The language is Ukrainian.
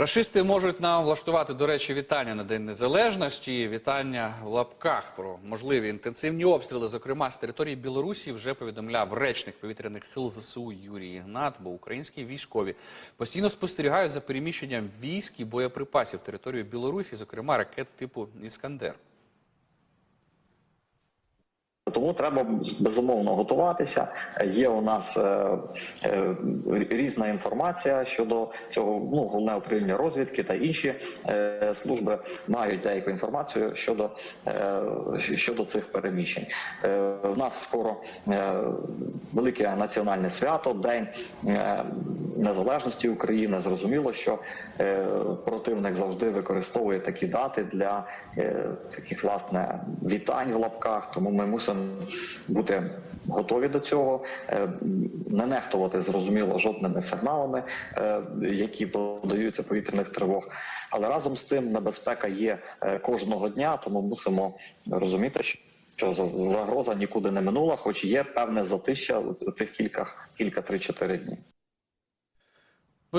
Рашисти можуть нам влаштувати, до речі, вітання на День Незалежності. Вітання в лапках про можливі інтенсивні обстріли, зокрема з території Білорусі, вже повідомляв речник повітряних сил ЗСУ Юрій Ігнат, бо українські військові постійно спостерігають за переміщенням військ і боєприпасів територію Білорусі, зокрема ракет типу Іскандер. Тому треба безумовно готуватися. Є у нас е, е, різна інформація щодо цього. Ну головне управління розвідки та інші е, служби мають деяку інформацію щодо щодо цих переміщень. У нас скоро велике національне свято, день незалежності України. Зрозуміло, що е, противник завжди використовує такі дати для е, таких власне вітань в лапках. Тому ми мусимо бути готові до цього, е, не нехтувати зрозуміло жодними сигналами, які подаються повітряних тривог. Але разом з тим небезпека є кожного дня, тому мусимо розуміти, що. Що за- загроза нікуди не минула, хоч є певне затища тих кілька кілька три-чотири дні.